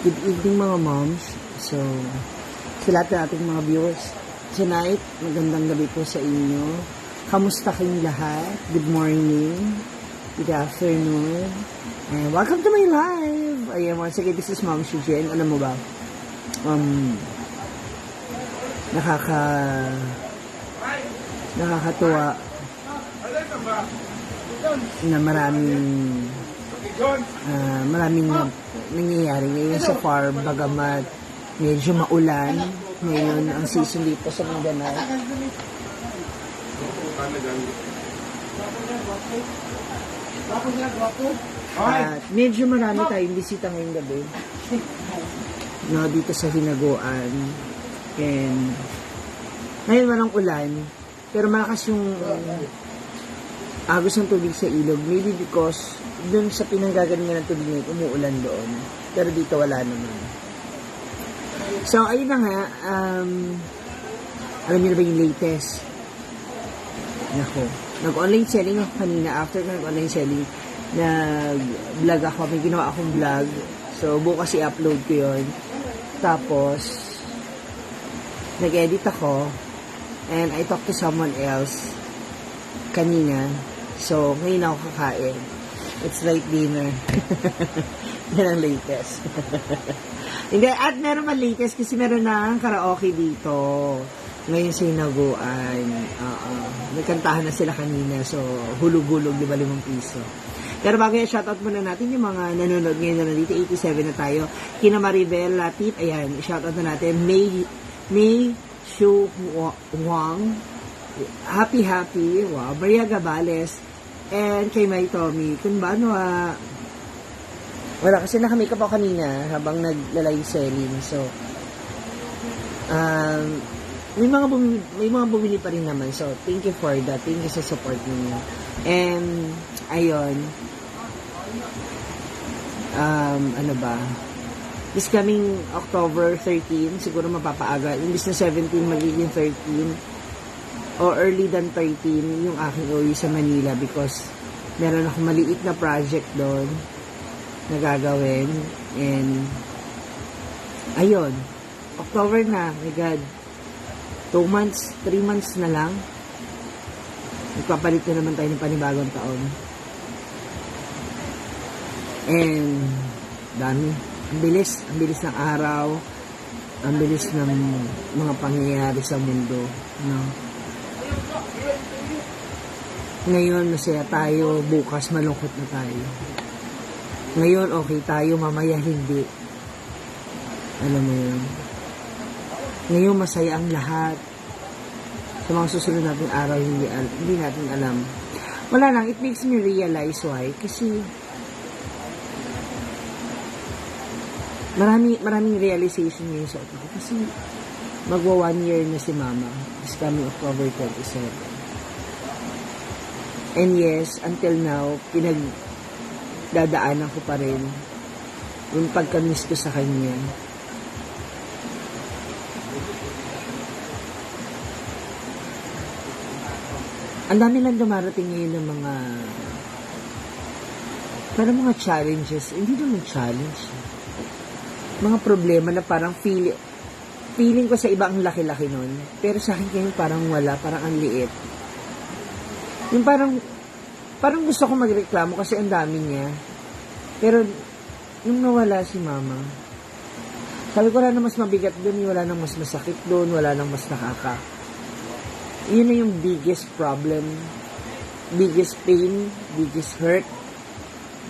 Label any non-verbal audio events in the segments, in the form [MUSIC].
Good evening mga moms. So, sa lahat ng ating mga viewers. Tonight, magandang gabi po sa inyo. Kamusta kayong lahat? Good morning. Good afternoon. And welcome to my live. Ayan, once again, this is Mom Shujin. Alam mo ba? Um, nakaka nakakatuwa na maraming ah, maraming na- nangyayari ngayon sa farm bagamat medyo maulan ngayon ang season dito sa Mindanao. At medyo marami tayong bisita ngayong gabi. No, dito sa Hinaguan. And ngayon walang ulan pero malakas yung agos ng tubig sa ilog. Maybe because dun sa pinanggagalingan ng tubig ngayon, umuulan doon. Pero dito wala naman. So, ayun na nga. Um, alam niyo na ba yung latest? Nako. Nag-online selling ako kanina. After ko nag-online selling, nag-vlog ako. May ginawa akong vlog. So, bukas i-upload ko yun. Tapos, nag-edit ako. And I talked to someone else kanina. So, ngayon ako kakain. It's late dinner. [LAUGHS] Yan ang latest. [LAUGHS] Hindi, at meron man latest kasi meron na karaoke dito. Ngayon sinaguan. Oo. Nagkantahan na sila kanina. So, hulog-hulog, di ba, limang piso. Pero bago yan, shoutout muna natin yung mga nanonood ngayon na nandito. 87 na tayo. Kina Maribel Latit. Ayan, shoutout na natin. May, May Shu Wang. Happy Happy. Wow. Maria Gabales. And kay May Tommy. Kung ba, ano, ah, wala, kasi naka-makeup ako kanina habang nagla-live selling. So, um, may mga bumili, may mga bumili pa rin naman. So, thank you for that. Thank you sa support ninyo. And, ayun. Um, ano ba? This coming October 13, siguro mapapaaga. Imbis na 17, magiging 13 or early than 13 yung aking uwi sa Manila because meron akong maliit na project doon na gagawin. And ayun October na my god. 2 months 3 months na lang. Magpapalit na naman tayo ng panibagong taon. And dami. Ang bilis ang bilis ng araw. Ang bilis ng mga pangyayari sa mundo no ngayon masaya tayo, bukas malungkot na tayo. Ngayon okay tayo, mamaya hindi. Alam mo yun. Ngayon masaya ang lahat. Sa mga susunod nating araw, hindi, hindi natin alam. Wala lang, it makes me realize why. Kasi marami, maraming realization ngayon sa utak ko. Kasi magwa one year na si mama. This coming October 27. And yes, until now, pinagdadaanan ko pa rin yung pagkamiss ko sa kanya. Ang dami lang dumarating ngayon ng mga parang mga challenges. Hindi naman challenge. Mga problema na parang feeling feeling ko sa iba ang laki-laki nun. Pero sa akin ngayon parang wala, parang ang liit. Yung parang, parang gusto ko magreklamo kasi ang dami niya. Pero, nung nawala si mama, sabi ko wala na mas mabigat doon, wala nang mas masakit doon, wala nang mas nakaka. Yun na yung biggest problem, biggest pain, biggest hurt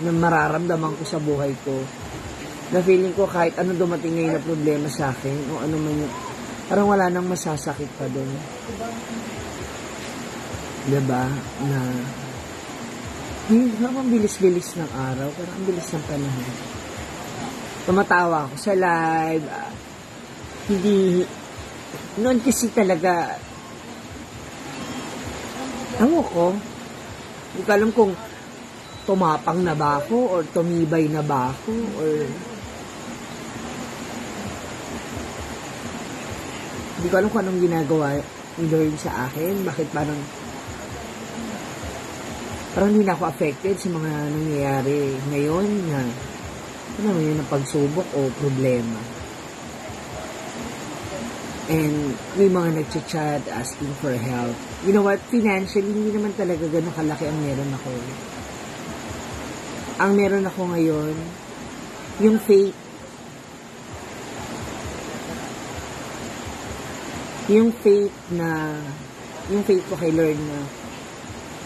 na mararamdaman ko sa buhay ko. Na feeling ko kahit ano dumating ngayon na problema sa akin, o ano man yun, parang wala nang masasakit pa doon. 'Di ba? Na hindi naman bilis-bilis ng araw, pero ang bilis ng panahon. Tumatawa ako sa live. ah, hindi, noon kasi talaga, ano ko, hindi ko alam kung tumapang na ba ako or tumibay na ba ako or hindi ko alam kung anong ginagawa ni Lord sa akin. Bakit parang parang hindi na ako affected sa mga nangyayari ngayon na ano mo yun, ng pagsubok o problema. And may mga nagchat-chat asking for help. You know what? Financially, hindi naman talaga ganun kalaki ang meron ako. Ang meron ako ngayon, yung faith. Yung faith na, yung faith ko kay Lord na,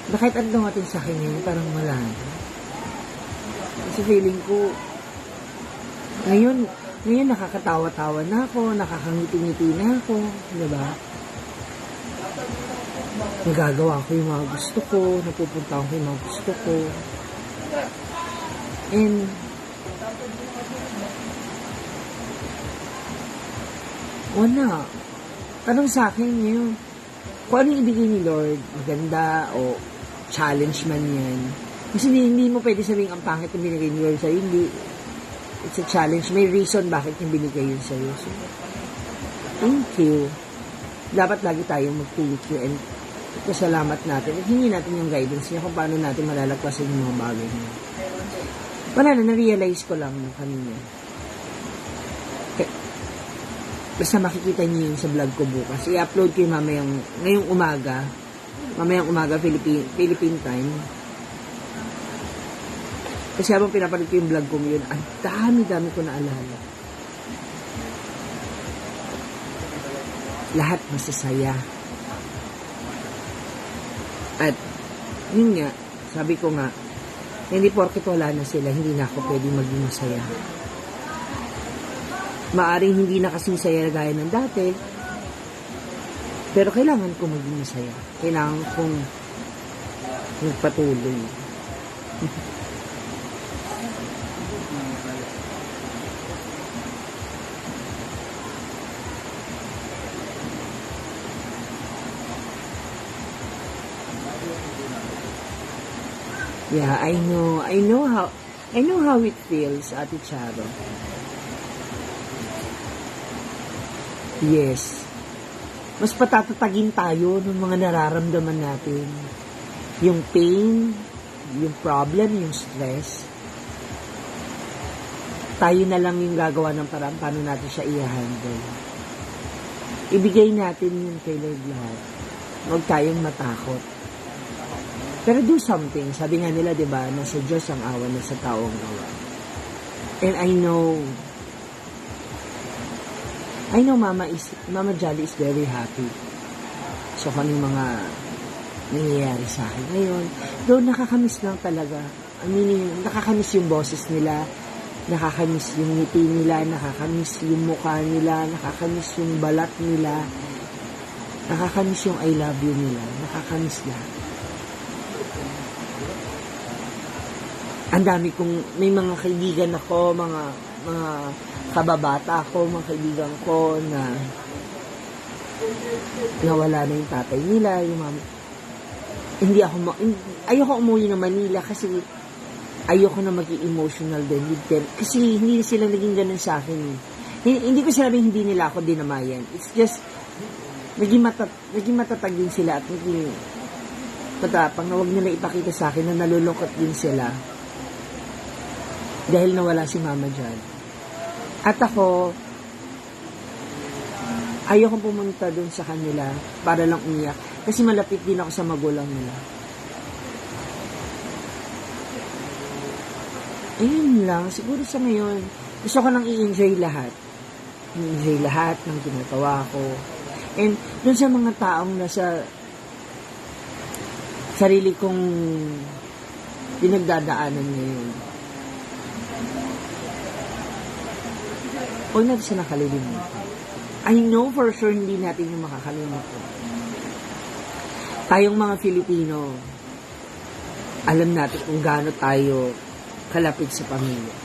na kahit ano dumating sa akin ngayon, parang wala na. Kasi feeling ko, ngayon, ngayon nakakatawa-tawa na ako, nakakangiti-ngiti na ako, di ba? Nagagawa ko yung mga gusto ko, napupunta ako yung mga gusto ko. And, wala. Tanong sa akin ngayon, kung ano ibigay ni Lord, maganda o challenge man yan. Kasi hindi, hindi mo pwede sabihin ang pangit yung binigay ni Lord. Hindi, it's a challenge. May reason bakit yung binigay yun sa'yo. So, thank you. Dapat lagi tayong mag-thank you and pasalamat natin at hingi natin yung guidance niya kung paano natin malalagpasan yung mga bagay niya. Wala na, na-realize ko lang kanina. Basta makikita niyo yun sa vlog ko bukas. I-upload ko yung mamayang, ngayong umaga, mamayang umaga, Philippine, Philippine time. Kasi habang pinapanood ko yung vlog ko yun, ang dami-dami ko naalala. Lahat masasaya. At, yun nga, sabi ko nga, hindi porket wala na sila, hindi na ako pwedeng maging masaya. Maaring hindi na kasing saya gaya ng dati, pero kailangan ko maging masaya. Kailangan kong magpatuloy. Yeah, I know. I know how I know how it feels, Ate Charo. Yes. Mas patatatagin tayo ng mga nararamdaman natin. Yung pain, yung problem, yung stress. Tayo na lang yung gagawa ng parang paano natin siya i-handle. Ibigay natin yung kay Lord lahat. Huwag tayong matakot. Pero do something. Sabi nga nila, di ba, nasa Diyos ang awa, nasa tao ang gawa. And I know, I know Mama is, Mama Jolly is very happy. So, kung anong mga nangyayari sa akin ngayon, though nakakamiss lang talaga. I mean, nakakamiss yung boses nila, nakakamiss yung ngiti nila, nakakamiss yung mukha nila, nakakamiss yung balat nila, nakakamiss yung I love you nila, nakakamiss lahat. ang dami kong, may mga kaibigan ako, mga, mga kababata ako, mga kaibigan ko na nawala na yung tatay nila, yung mama. Hindi ako, ma- ayoko umuwi ng Manila kasi ayoko na maging emotional din with them. Kasi hindi sila naging ganun sa akin. eh. Hindi, hindi ko sinabing hindi nila ako dinamayan. It's just, naging, matat, naging matatag din sila at naging matapang na huwag nila ipakita sa akin na nalulungkot din sila dahil nawala si mama dyan. At ako, ayokong pumunta dun sa kanila para lang umiyak. Kasi malapit din ako sa magulang nila. Ayun lang, siguro sa ngayon, gusto ko nang i-enjoy lahat. I-enjoy lahat ng ginagawa ko. And dun sa mga taong nasa sarili kong pinagdadaanan ngayon, huwag natin siya nakalilimutan. I know for sure hindi natin yung makakalimutan. Tayong mga Filipino, alam natin kung gaano tayo kalapit sa pamilya.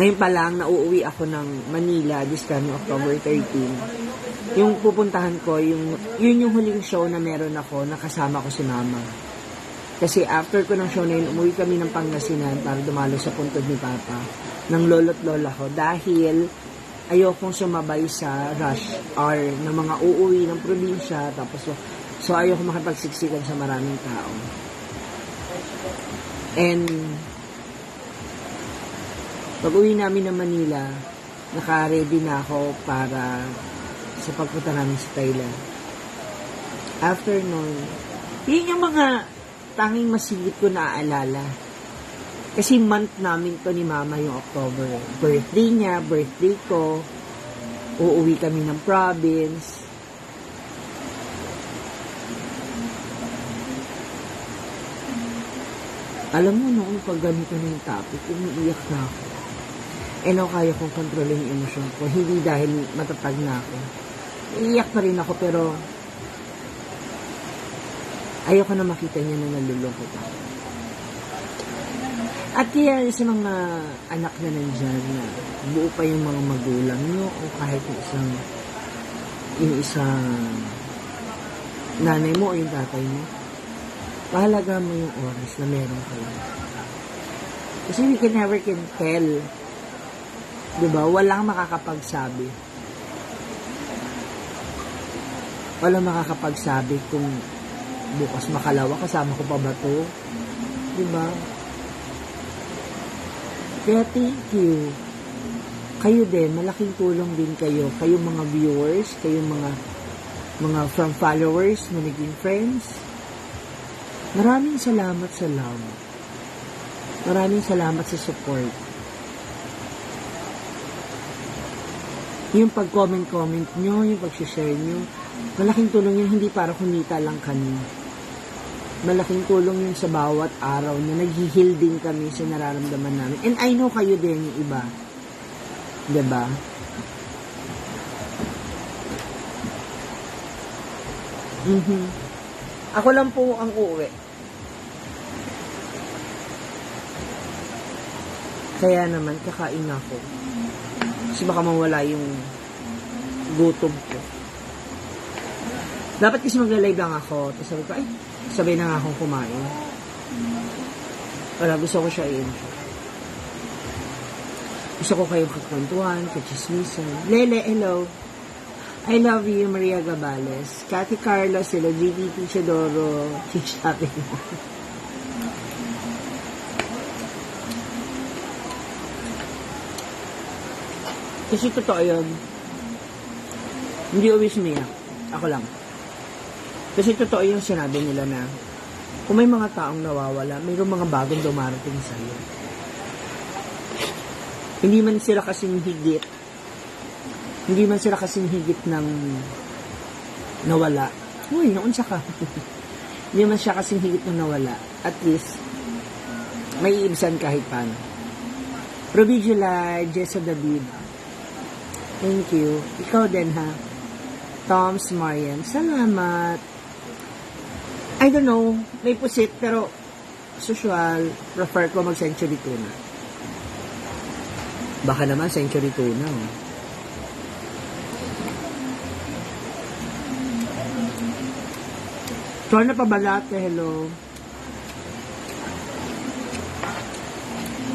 Ngayon pa lang, nauuwi ako ng Manila this coming October 13. Yung pupuntahan ko, yung, yun yung huling show na meron ako, nakasama ko si mama. Kasi after ko ng show na yun, umuwi kami ng Pangasinan para dumalo sa puntod ni Papa ng lolo't lola ko dahil ayokong sumabay sa rush hour ng mga uuwi ng probinsya tapos so ayoko makipagsiksikan sa maraming tao. And Pag uwi namin ng Manila, naka-ready na ako para sa pagpunta namin sa Thailand. After nun, yun yung mga tanging masigit ko naaalala. Kasi month namin to ni Mama yung October. Birthday niya, birthday ko. Uuwi kami ng province. Alam mo, noon pag ganito na yung topic, umiiyak na ako. Eh, no, kaya kong kontrolin yung emosyon ko. Hindi dahil matatag na ako. Iiyak pa rin ako, pero ayoko na makita niya na nalulungkot ako. At kaya sa mga anak na nandyan na buo pa yung mga magulang nyo o kahit yung isang yung isang nanay mo o yung tatay mo, pahalaga mo yung oras na meron kayo. Kasi we can never can tell. Diba? Walang makakapagsabi. Walang makakapagsabi kung bukas makalawa kasama ko pa ba to? Diba? Kaya thank you. Kayo din, malaking tulong din kayo. Kayo mga viewers, kayo mga mga from followers na naging friends. Maraming salamat sa love. Maraming salamat sa support. Yung pag-comment-comment nyo, yung pag-share nyo, malaking tulong yun, hindi para kumita lang kami. Malaking tulong yun sa bawat araw na nag-heal din kami sa nararamdaman namin. And I know kayo din yung iba. ba? Mhm. Ako lang po ang uuwi. Kaya naman, kakain ako. Kasi baka mawala yung gutom ko. Dapat kasi mag-live lang ako. Tapos sabi ko, ay, sabay na nga akong kumain. Wala, gusto ko siya i-enjoy. Gusto ko kayong kakwentuhan, kachismisan. Lele, hello. I love you, Maria Gabales. Cathy Carlos, sila GDT Chidoro, Chishapping. [LAUGHS] Kasi totoo yun. Hindi always umiyak. Ako lang. Kasi totoo yung sinabi nila na kung may mga taong nawawala, mayroong mga bagong dumarating sa iyo. Hindi man sila kasing higit. Hindi man sila kasing higit ng nawala. Uy, naunsa ka. [LAUGHS] Hindi man siya kasing higit ng nawala. At least, may iibsan kahit paano. July, Jessa David. Thank you. Ikaw din ha. Toms Marian. Salamat. I don't know. May pusit pero usual, prefer ko mag-century tuna. Baka naman century tuna. Oh. So, ano pa balate? Hello.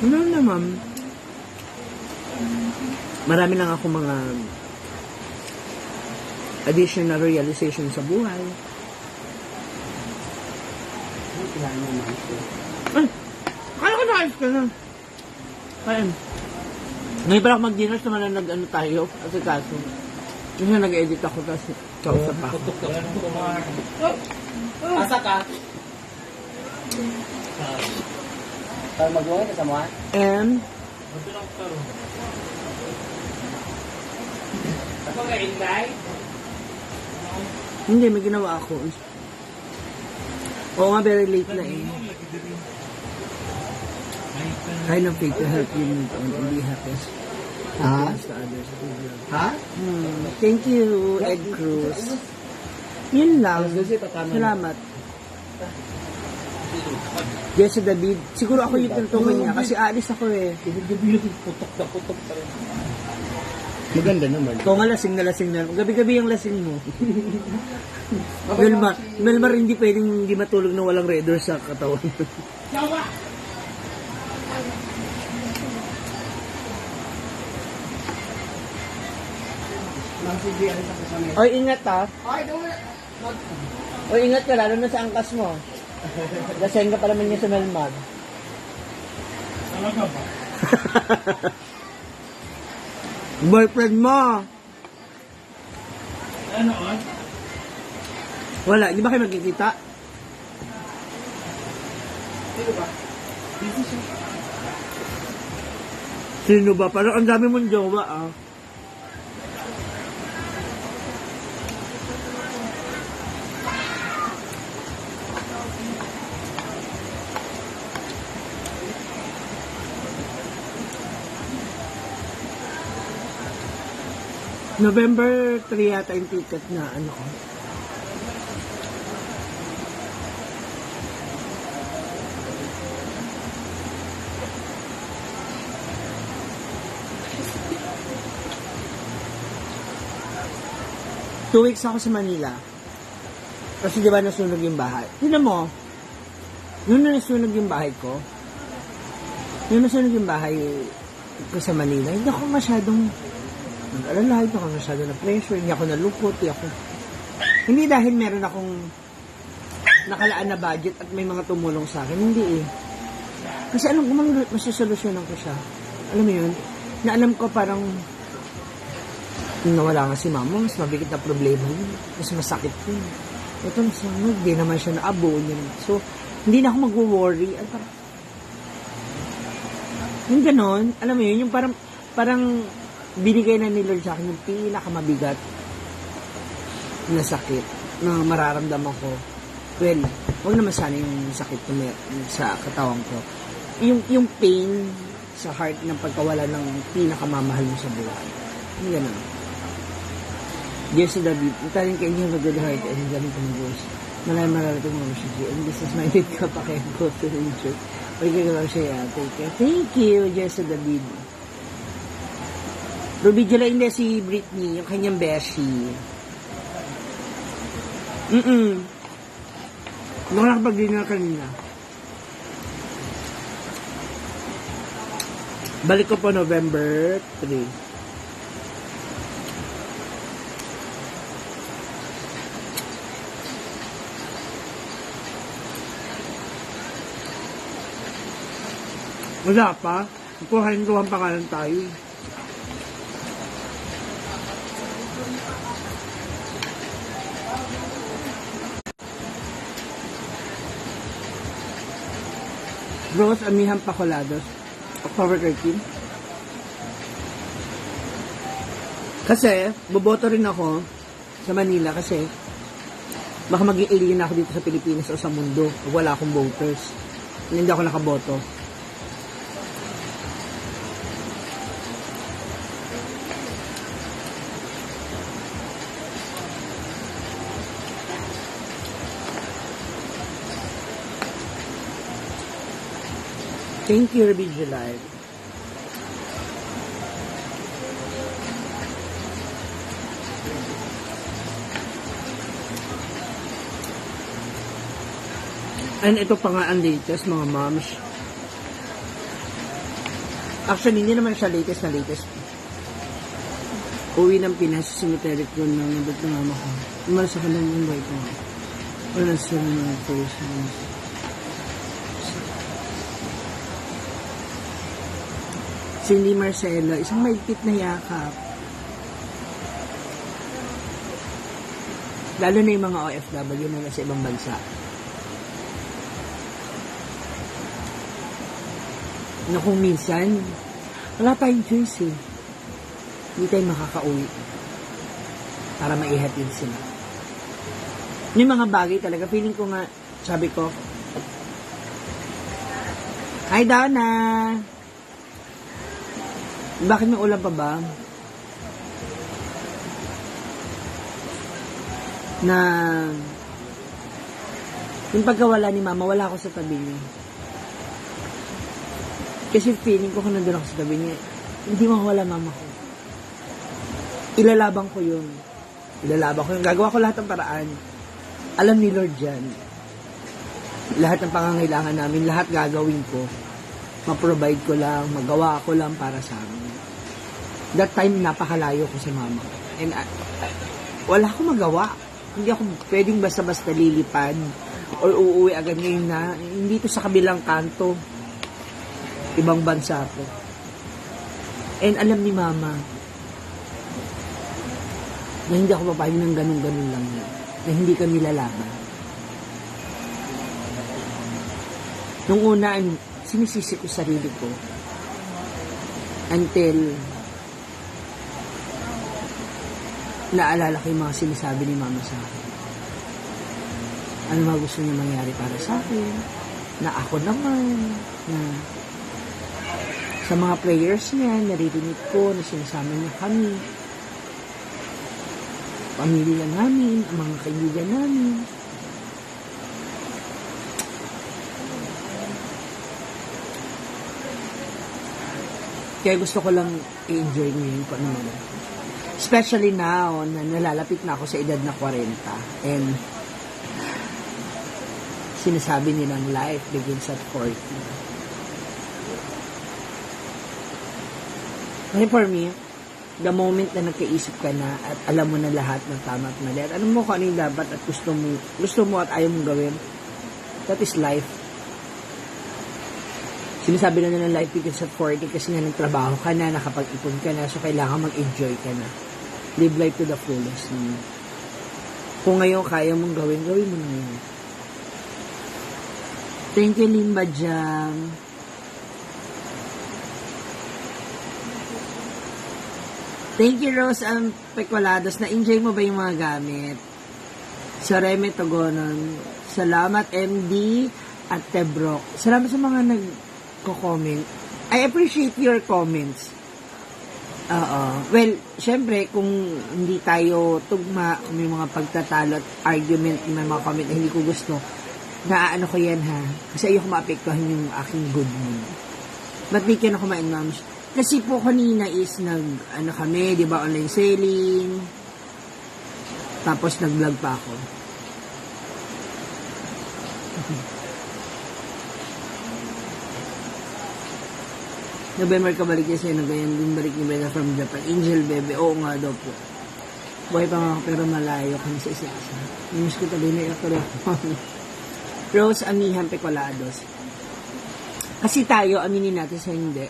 Ano naman? Marami lang ako mga additional realization sa buhay. Ay! Kala ko na-ayos ka na. Kain. Ngayon pala ako mag-dinner sa mga nag-ano tayo. At kaso. Kasi nag-edit ako kasi kausap pa ako. Asa ka? Para mag-uwi ka sa mga? And, Ako ka Inday? hindi, may ginawa ako. Oo nga, very late na eh. Kind of faith to help you meet and be happy. Ha? Ha? Hmm. Thank you, Ed Cruz. Yun lang. Salamat. Jesse David. Siguro ako yung tuntungan niya kasi alis ako eh. Yung putok na putok pa rin. Maganda naman. Ikaw nga lasing na lasing na. Gabi-gabi yung lasing mo. [LAUGHS] Melmar, Melmar hindi pwedeng hindi matulog na walang door sa katawan. Oy, ingat ha. Ay, doon Oy, ingat ka lalo na sa angkas mo. Lasing ka pa naman niya sa Melmar. Talaga ba? [LAUGHS] Boyfriend mo. Ano on? Wala, di ba kayo magkikita? Sino ba? Busy siya. Sino ba? Parang ang dami mong jowa ah. November 3 yata yung ticket na ano ko. Two weeks ako sa Manila. Kasi di ba nasunog yung bahay? Tignan mo, nung nasunog yung bahay ko, nung nasunog yung bahay ko sa Manila, hindi ako masyadong nag-alala, hindi ako masyadong na-pressure, hindi ako nalukot, hindi ako... Hindi dahil meron akong nakalaan na budget at may mga tumulong sa akin, hindi eh. Kasi alam ko, masusolusyonan ko siya. Alam mo yun, na alam ko parang nawala nga si mama, mas mabigat na problema yun. Mas masakit yun. Ito na sunog, di naman siya naabo. Yun. So, hindi na ako mag-worry. At parang, yung ganon, alam mo yun, yung parang, parang binigay na ni Lord sa akin yung pinakamabigat na sakit na mararamdaman ko. Well, wag naman sana yung sakit sa katawan ko. Yung, yung pain sa heart ng pagkawala ng pinakamamahal mo sa buhay. Yung ganon. Jesse David, italing kay inyo good heart and galing kong Diyos. Malayang mararating mo siya siya. And business minded ka pa kaya go to the church. Pwede ka lang siya ya. Take care. Thank you, Jesse David. Ruby July, hindi si Britney, yung kanyang beshi. Mm-mm. Ko nakapag-dinner kanina. Balik ko po November 3. Wala pa. Kuhain ko ang pangalan tayo. Rose Amihan Pacolados. October 13. Kasi, boboto rin ako sa Manila kasi baka maging alien ako dito sa Pilipinas o sa mundo wala akong voters. Hindi ako nakaboto. Thank you, July. And ito pa nga ang latest, mga moms. Actually, hindi naman siya latest na latest. Uwi ng Pinas, cemetery ko na nabot ng mama ko. Umalas ako ng invite ko. Wala sila ng first Cindy Marcelo, isang maigpit na yakap. Lalo na yung mga OFW na nasa ibang bansa. Na kung minsan, wala tayong choice eh. Hindi tayo makakauwi. Para maihatid sila. Yung mga bagay talaga, feeling ko nga, sabi ko, Hi, Donna! Bakit may ulam pa ba? Na yung pagkawala ni mama, wala ako sa tabi niya. Kasi feeling ko kung nandun ako sa tabi niya, hindi mawala mama ko. Ilalaban ko yun. Ilalaban ko yun. Gagawa ko lahat ng paraan. Alam ni Lord yan. Lahat ng pangangailangan namin, lahat gagawin ko ma-provide ko lang, magawa ko lang para sa amin. That time, napakalayo ko sa mama. And uh, wala akong magawa. Hindi ako pwedeng basta-basta lilipad or uuwi agad ngayon na hindi to sa kabilang kanto. Ibang bansa ko. And alam ni mama, na hindi ako papayag ng ganun-ganun lang yun. Na hindi kami lalaban. Nung una, sinisisi ko sarili ko. Until naalala ko yung mga sinasabi ni mama sa akin. Ano mga gusto niya mangyari para sa akin. Na ako naman. Na sa mga prayers niya, naririnig ko na sinasama niya kami. Pamilya namin, ang mga kaibigan namin. Kaya gusto ko lang i-enjoy ngayon kung ano man. Especially now na nalalapit na ako sa edad na 40 and sinasabi nilang life begins at 40. Kasi for me, the moment na nagkaisip ka na at alam mo na lahat ng tama at mali at alam mo kung ano yung dapat at gusto mo, gusto mo at ayaw mong gawin, that is life. Sinasabi na ng life begins at 40 kasi nga nagtrabaho ka na, nakapag-ipon ka na, so kailangan mag-enjoy ka na. Live life to the fullest. Mm. Kung ngayon kaya mong gawin, gawin mo na ngayon. Thank you, Limba Jam. Thank you, Rose um, Pekwalados. Na-enjoy mo ba yung mga gamit? Sa Reme Togonon. Salamat, MD at Tebrok. Salamat sa mga nagko-comment. I appreciate your comments. Oo. Well, syempre, kung hindi tayo tugma, may mga pagtatalo at argument, may mga comment na hindi ko gusto, naaano ko yan ha. Kasi ayoko maapektuhan yung aking good mood. But di ka na kumain, ma'am. Kasi po kanina is nag, ano kami, di ba, online selling. Tapos nag-vlog pa ako. [LAUGHS] November ka balik niya sa'yo, nagayan din balik ni Bella from Japan. Angel Bebe, oo nga daw po. Buhay pa nga pero malayo kami sa isa-isa. Miss ko tabi na ako [LAUGHS] Rose Amihan Pecolados. Kasi tayo, aminin natin sa hindi.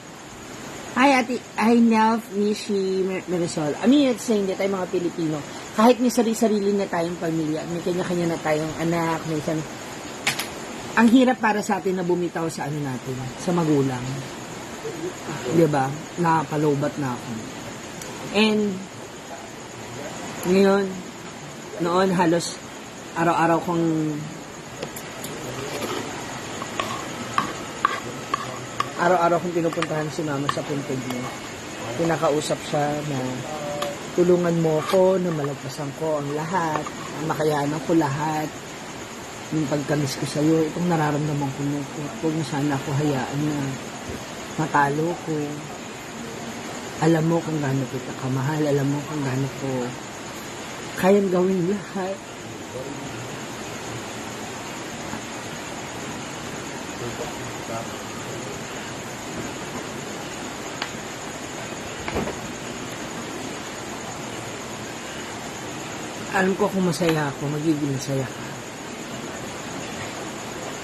Hi, ate. Hi, Nelf, Mishi, Mer- Marisol. Aminin natin sa hindi, tayo mga Pilipino. Kahit may sarili-sarili na tayong pamilya, may kanya-kanya na tayong anak, may isang... Ang hirap para sa atin na bumitaw sa ano natin, sa magulang. Di ba? Nakapalobat na ako. And, ngayon, noon halos araw-araw kong araw-araw kong pinupuntahan si mama sa puntod niya. Pinakausap siya na tulungan mo ko na malagpasan ko ang lahat, ang makayanan ko lahat, yung pagkamis ko sa'yo, itong nararamdaman ko mo, huwag sana ako hayaan na matalo ko. Alam mo kung gaano kita kamahal, alam mo kung gaano ko kayang gawin lahat. Alam ko kung masaya ako, magiging masaya ka.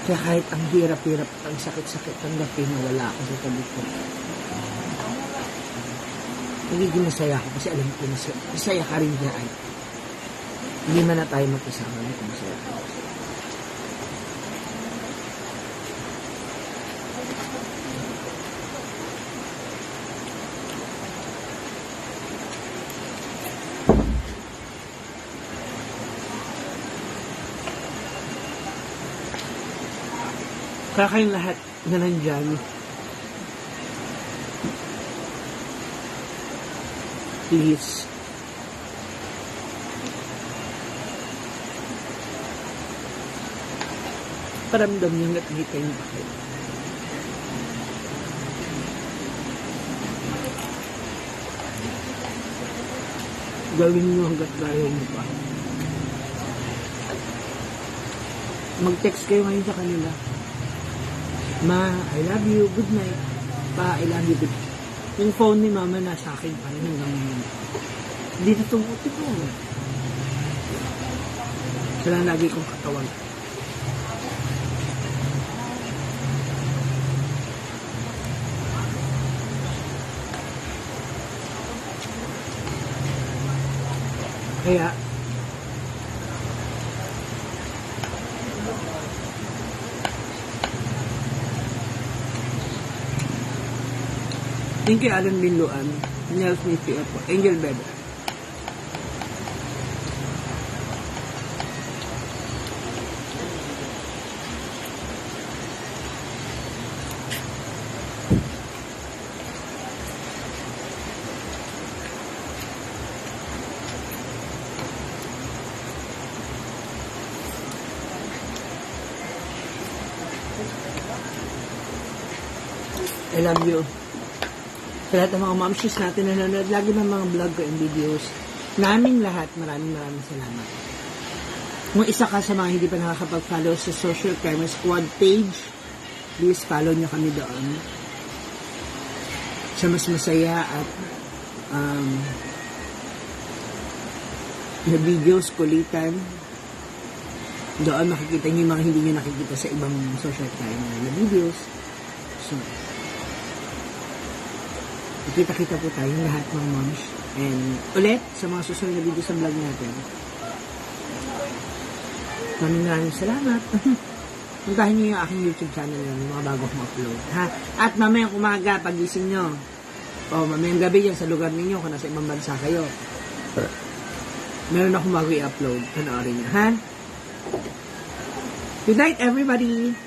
Kaya kahit ang hirap-hirap, ang sakit-sakit, tanggapin na wala ako sa tabi ko. Magiging masaya ako kasi alam ko masaya, masaya ka rin dyan. Hindi man na tayo magkasama masaya ka. Kaya kayong lahat na nandyan, please, paramdam niyo na nakikita niyo ba. Gawin niyo hanggat kaya niyo pa. Mag-text kayo ngayon sa kanila. Ma, I love you. Good night. Pa, I love you. Good night. Yung phone ni mama na sa akin pa rin hanggang ngayon. Hindi na tumuti ko. Sila lagi kong katawan. Kaya, Thank you, Alan Binluan. Nels Smith po. Angel Bed. I love you. Sa lahat ng mga momshies natin na nanonood, lagi ng mga vlog ko and videos. Naming lahat, maraming maraming salamat. Kung isa ka sa mga hindi pa nakakapag-follow sa Social Crime Squad page, please follow nyo kami doon. Sa mas masaya at um, na videos, kulitan, doon makikita nyo yung mga hindi nyo nakikita sa ibang social crime na videos. So, Kita-kita po tayo lahat mga moms. And ulit, sa mga susunod na video sa vlog natin. Maraming maraming salamat. [LAUGHS] Puntahan niyo yung aking YouTube channel yun, mga bago kong upload. Ha? At mamayang umaga, pagising nyo. O mamayang gabi yan sa lugar ninyo kung nasa ibang bansa kayo. Meron akong bago i-upload. Panoorin niyo, ha? Good night, everybody!